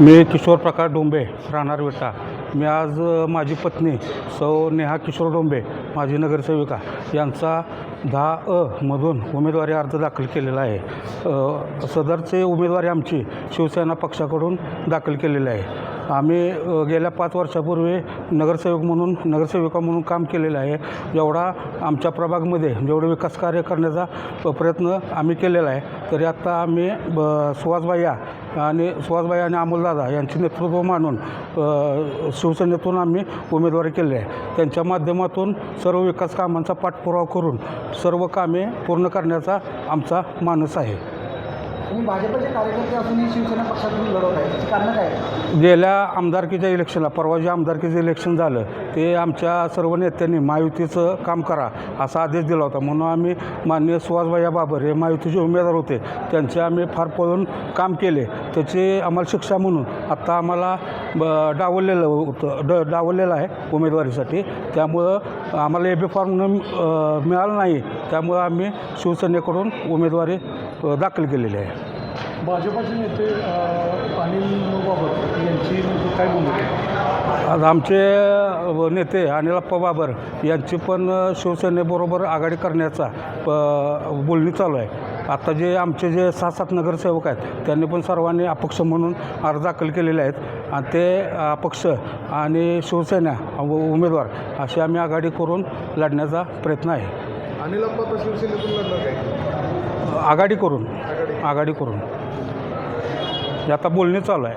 मी किशोर प्रकाश डोंबे राहणार विटा. मी आज माझी पत्नी सौ नेहा किशोर डोंबे माझी नगरसेविका यांचा दहा अ मधून उमेदवारी अर्ज दाखल केलेला आहे. सदरचे उमेदवारी आमची शिवसेना पक्षाकडून दाखल केलेली आहे. आम्ही गेल्या पाच वर्षापूर्वी नगरसेवक म्हणून नगरसेविका म्हणून काम केलेलं आहे. जेवढा आमच्या प्रभागमध्ये जेवढे विकास कार्य करण्याचा प्रयत्न आम्ही केलेला आहे. तरी आत्ता आम्ही ब- सुहासबाया आणि सुहासबाई आणि अमोलदादा यांचे नेतृत्व मानून शिवसेनेतून आम्ही उमेदवारी केली आहे. त्यांच्या माध्यमातून सर्व विकास कामांचा पाठपुरावा करून सर्व कामे पूर्ण करण्याचा आमचा मानस आहे. तुम्ही भाजपचे कार्यकर्ते असूनही शिवसेना पक्षातून लढवत आहे. त्याची कारणं काय आहेत? गेल्या आमदारकीच्या इलेक्शनला परवा जे आमदारकीचं इलेक्शन झालं ते आमच्या सर्व नेत्यांनी महायुतीचं काम करा असा आदेश दिला होता. म्हणून आम्ही माननीय सुहासभाई बाबर हे महायुतीचे उमेदवार होते. त्यांचे आम्ही फार पळून काम केले. त्याची आम्हाला शिक्षा म्हणून आत्ता आम्हाला ब डावललेलं होतं. ड डावललेलं आहे उमेदवारीसाठी. त्यामुळं आम्हाला ए बी फॉर्म न मिळालं नाही. त्यामुळं आम्ही शिवसेनेकडून उमेदवारी दाखल केलेली आहे. भाजपाचे नेते अनिल बाबर यांची काय भूमिका? आज आमचे नेते अनिलप्पा बाबर यांची पण शिवसेनेबरोबर आघाडी करण्याचा प बोलणी चालू आहे. आता जे आमचे जे सहा सात नगरसेवक आहेत त्यांनी पण सर्वांनी अपक्ष म्हणून अर्ज दाखल केलेले आहेत. आणि ते अपक्ष आणि शिवसेना उ- उमेदवार अशी आम्ही आघाडी करून लढण्याचा प्रयत्न आहे. अनिल शिवसेनेतून लढणार काय? आघाडी करून. आघाडी करून. हे आता बोलणी चालू आहे.